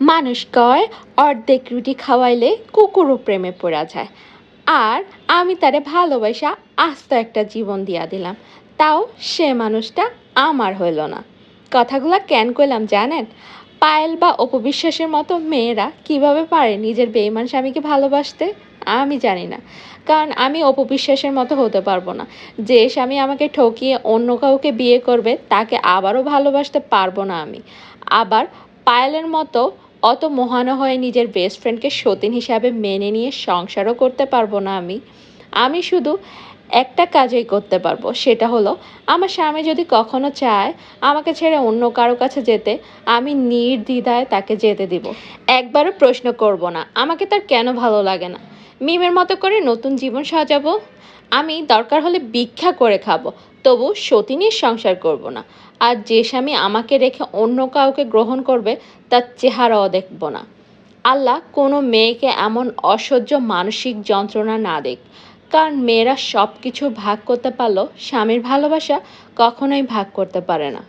মানুষ কয়, অর্ধেক রুটি খাওয়াইলে কুকুরও প্রেমে পড়া যায়। আর আমি তারে ভালোবাসা আস্ত একটা জীবন দিয়া দিলাম। তাও সে মানুষটা আমার হইল না। কথাগুলো কেন কইলাম জানেন? পায়েল বা অপবিশ্বাসের মতো মেয়েরা কীভাবে পারে নিজের বেইমান স্বামীকে ভালোবাসতে? আমি জানি না। কারণ আমি অপবিশ্বাসের মতো হতে পারব না। যে স্বামী আমাকে ঠকিয়ে অন্য কাউকে বিয়ে করবে, তাকে আবারও ভালোবাসতে পারব না আমি। আবার পায়েলের মতো অত মহান হয়ে নিজের বেস্ট ফ্রেন্ডকে সতীন হিসাবে মেনে নিয়ে সংসারও করতে পারব না আমি। আমি শুধু একটা কাজই করতে পারব, সেটা হলো আমার স্বামী যদি কখনো চায় আমাকে ছেড়ে অন্য কারও কাছে যেতে, আমি নির্দ্বিধায় তাকে যেতে দিব। একবারও প্রশ্ন করব না, আমাকে তার কেন ভালো লাগে না? মিমের মতো করে নতুন জীবন সাজাবো? আমি দরকার হলে ভিক্ষা করে খাব তবু সতীনের সংসার করব না। আর যে স্বামী আমাকে রেখে অন্য কাউকে গ্রহণ করবে, তার চেহারাও দেখব না। আল্লাহ কোনো মেয়েকে এমন অসহ্য মানসিক যন্ত্রণা না দেখ কারণ মেয়েরা সব কিছু ভাগ করতে পারলেও স্বামীর ভালোবাসা কখনোই ভাগ করতে পারে না।